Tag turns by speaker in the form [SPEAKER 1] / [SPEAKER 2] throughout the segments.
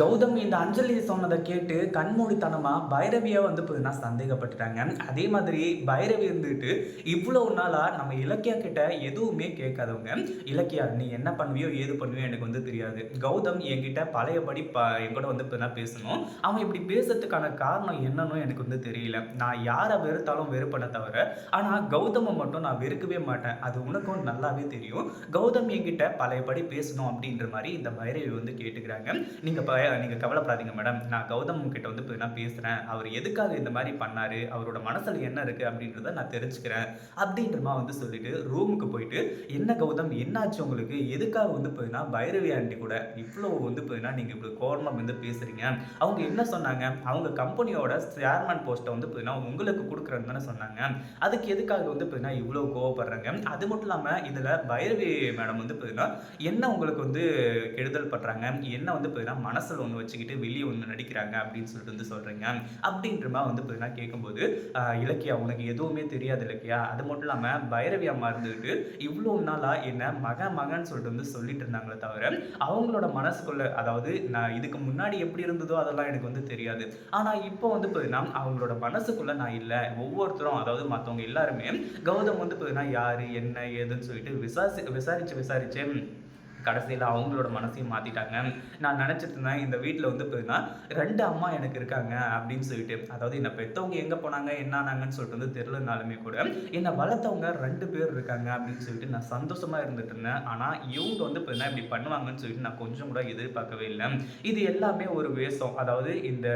[SPEAKER 1] கௌதம் இந்த அஞ்சலி சொன்னதை கேட்டு கண்மூடித்தனமாக பைரவியை வந்து பார்த்தீங்கன்னா சந்தேகப்பட்டுட்டாங்க. அதே மாதிரி பைரவி இருந்துட்டு இவ்வளோ நாளாக நம்ம இலக்கியா கிட்ட எதுவுமே கேட்காதவங்க. இலக்கியா நீ என்ன பண்ணுவியோ ஏது பண்ணுவியோ எனக்கு வந்து தெரியாது. கௌதம் என்கிட்ட பழையபடி ப என்கூட வந்து பார்த்தீங்கன்னா பேசணும். அவன் இப்படி பேசுறதுக்கான காரணம் என்னன்னு எனக்கு வந்து தெரியல. நான் யாரை வெறுத்தாலும் வெறுப்பன தவிர ஆனால் கௌதமை மட்டும் நான் வெறுக்கவே மாட்டேன். அது உனக்கும் நல்லாவே தெரியும். கௌதம் என்கிட்ட பழையபடி பேசணும் அப்படின்ற மாதிரி இந்த பைரவி வந்து கேட்டுக்கிறாங்க. நீங்கள் ப நீங்கள் கவலைப்படாதீங்க மேடம் நான் கௌதம் கிட்ட வந்து இப்போ நான் பேசுகிறேன் அவர் எதுக்காக இந்த மாதிரி பண்ணார்? அவரோட மனசில் என்ன இருக்குது அப்படின்றத நான் தெரிஞ்சுக்கிறேன். அப்படின்றமா வந்து சொல்லிட்டு ரூமுக்கு போயிட்டு என்ன கௌதம் என்னாச்சு உங்களுக்கு? எதுக்காக வந்து பார்த்தீங்கன்னா பைரவி ஆண்டி கூட இவ்வளோ வந்து போயினா நீங்கள் இப்படி கோரமாக வந்து பேசுகிறீங்க அவங்க என்ன சொன்னாங்க? அவங்க கம்பெனியோட சேர்மன் போஸ்ட்டை வந்து போயினா உங்களுக்கு கொடுக்குறேன்னு தானே சொன்னாங்க. அதுக்கு எதுக்காக வந்து போயினா இவ்வளோ கோவப்படுறாங்க? அது மட்டும் இல்லாமல் இதில் பைரவி மேடம் வந்து போயினா என்ன உங்களுக்கு வந்து கெடுதல் பண்ணுறாங்க என்ன வந்து போயினா மனசில் ஒன்று வச்சுக்கிட்டு வெளியே ஒன்று நடிக்கிறாங்க அப்படின்னு சொல்லிட்டு வந்து சொல்கிறீங்க அப்படின்ற மாதிரி வந்து பார்த்தீங்கன்னா கேட்கும்போது இலக்கியா உனக்கு எதுவுமே தெரியாது இலக்கியா? அது மட்டும் இல்லாமல் பைரவி அம்மா இவ்வளோ நாளாக என்ன மகன் மகன் சொல்லிட்டு வந்து சொல்லிட்டு இருந்தாங்களே தவிர அவங்களோட மனசுக்குள்ள அதாவது நான் இதுக்கு முன்னாடி எப்படி இருந்ததோ அதெல்லாம் எனக்கு வந்து தெரியாது. ஆனால் இப்போ வந்து பார்த்தீங்கன்னா அவங்களோட மனசுக்குள்ளே நான் இல்லை. ஒவ்வொருத்தரும் அதாவது மற்றவங்க எல்லாருமே கௌதம் வந்து பார்த்தீங்கன்னா யார் என்ன ஏதுன்னு சொல்லிட்டு விசாரிச்சு விசாரிச்சு விசாரிச்சு கடைசியில் அவங்களோட மனசையும் மாற்றிட்டாங்க நான் நினச்சிட்டு இருந்தேன் இந்த வீட்டில் வந்து பார்த்தீங்கன்னா ரெண்டு அம்மா எனக்கு இருக்காங்க அப்படின்னு சொல்லிட்டு. அதாவது என்னை பெற்றவங்க எங்கே போனாங்க என்ன ஆனாங்கன்னு சொல்லிட்டு வந்து தெரிலனாலுமே கூட என்னை வளர்த்தவங்க ரெண்டு பேர் இருக்காங்க அப்படின்னு சொல்லிட்டு நான் சந்தோஷமாக இருந்துட்டு இருந்தேன். ஆனால் இவங்க வந்து பார்த்தீங்கன்னா இப்படி பண்ணுவாங்கன்னு சொல்லிட்டு நான் கொஞ்சம் கூட எதிர்பார்க்கவே இல்லை. இது எல்லாமே ஒரு வேஷம். அதாவது இந்த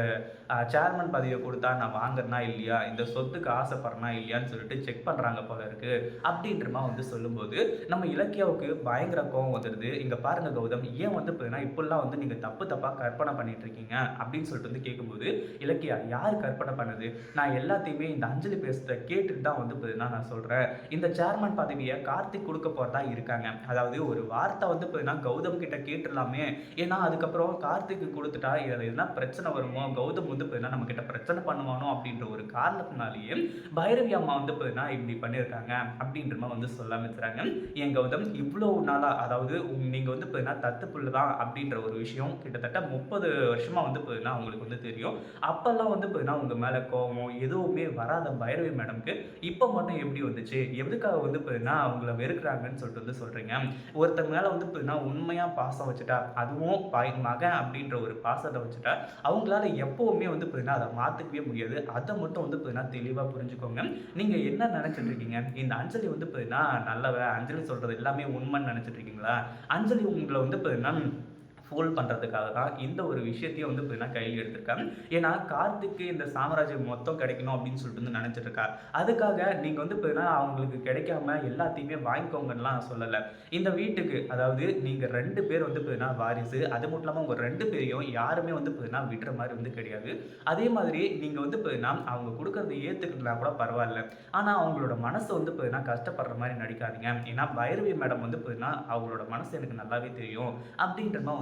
[SPEAKER 1] சேர்மன் பதவியை கொடுத்தா நான் வாங்குறனா இல்லையா? இந்த சொத்துக்கு ஆசைப்படுறேனா இல்லையான்னு சொல்லிட்டு செக் பண்ணுறாங்க போல இருக்குது அப்படின்றமா வந்து சொல்லும்போது நம்ம இலக்கியாவுக்கு பயங்கர கோவம் வந்துடுது. இங்கே பாருங்கள் கௌதம் ஏன் வந்து பார்த்தீங்கன்னா இப்போல்லாம் வந்து நீங்கள் தப்பு தப்பாக கற்பனை பண்ணிட்டு இருக்கீங்க அப்படின்னு சொல்லிட்டு வந்து கேட்கும்போது இலக்கியா யார் கற்பனை பண்ணது? நான் எல்லாத்தையுமே இந்த அஞ்சலி பேசுகிறத கேட்டுட்டு தான் வந்து பார்த்தீங்கன்னா நான் சொல்கிறேன் இந்த சேர்மன் பதவியை கார்த்திக் கொடுக்க போகிறதா இருக்காங்க. அதாவது ஒரு வார்த்தை வந்து பார்த்தீங்கன்னா கௌதம் கிட்ட கேட்டுடலாமே. ஏன்னா அதுக்கப்புறம் கார்த்திக்கு கொடுத்துட்டா இதில் எதுனா பிரச்சனை வருமோ? கௌதம் வந்து பார்த்தீங்கன்னா நம்ம கிட்ட பிரச்சனை பண்ணுவானோ அப்படின்ற ஒரு காரணத்தினாலேயே பைரவி அம்மா வந்து பார்த்தீங்கன்னா இப்படி பண்ணியிருக்காங்க அப்படின்ற மாதிரி வந்து சொல்ல ஆரம்பிச்சுறாங்க என் கௌதம் இவ்வளோ நாளாக அதாவது உங்க- நீங்கள் வந்து பார்த்தீங்கன்னா தத்து புல்லு தான் அப்படின்ற ஒரு விஷயம் கிட்டத்தட்ட முப்பது வருஷமாக வந்து பார்த்தீங்கன்னா அவங்களுக்கு வந்து தெரியும். அப்போல்லாம் வந்து பார்த்தீங்கன்னா உங்கள் மேலே கோவம் எதுவுமே வராத பைரவி மேடம்க்கு இப்போ மட்டும் எப்படி வந்துச்சு? எதுக்காக வந்து பார்த்தீங்கன்னா அவங்கள வெறுக்கிறாங்கன்னு சொல்லிட்டு வந்து சொல்கிறீங்க ஒருத்தங்க மேலே வந்து பார்த்தீங்கன்னா உண்மையாக பாசம் வச்சுட்டா அதுவும் பாய் மகன் அப்படின்ற ஒரு பாசத்தை வச்சுட்டா அவங்களால எப்போவுமே வந்து பார்த்தீங்கன்னா அதை மாற்றிக்கவே முடியாது. அதை மட்டும் வந்து பார்த்தீங்கன்னா தெளிவாக புரிஞ்சுக்கோங்க. நீங்கள் என்ன நினச்சிட்டு இருக்கீங்க? இந்த அஞ்சலி வந்து பார்த்தீங்கன்னா நல்லவ அஞ்சலி சொல்கிறது எல்லாமே உண்மைன்னு நினச்சிட்டு இருக்கீங்களா? அஞ்சலி உங்களை வந்து பார்த்தீங்கன்னா ஃபோல் பண்ணுறதுக்காக தான் இந்த ஒரு விஷயத்தையும் வந்து பார்த்தீங்கன்னா கையில் எடுத்திருக்காங்க ஏன்னா கார்த்திக்கு இந்த சாம்ராஜ்யம் மொத்தம் கிடைக்கணும் அப்படின்னு சொல்லிட்டு வந்து நினச்சிட்டு அதுக்காக நீங்கள் வந்து பார்த்தீங்கன்னா அவங்களுக்கு கிடைக்காம எல்லாத்தையுமே வாங்கிக்கோங்கலாம் நான் சொல்லலை. இந்த வீட்டுக்கு அதாவது நீங்கள் ரெண்டு பேர் வந்து பார்த்தீங்கன்னா வாரிசு அது மட்டும் இல்லாமல் உங்கள் ரெண்டு பேரையும் யாருமே வந்து பார்த்தீங்கன்னா விடுற மாதிரி வந்து கிடையாது. அதே மாதிரி நீங்கள் வந்து பார்த்தீங்கன்னா அவங்க கொடுக்கறத ஏற்றுக்கலாம் கூட பரவாயில்ல. ஆனால் அவங்களோட மனசை வந்து பார்த்தீங்கன்னா கஷ்டப்படுற மாதிரி நடிக்காதீங்க. ஏன்னா பைரவி மேடம் வந்து பார்த்தீங்கன்னா அவங்களோட மனசு எனக்கு நல்லாவே தெரியும் அப்படின்ற மாதிரி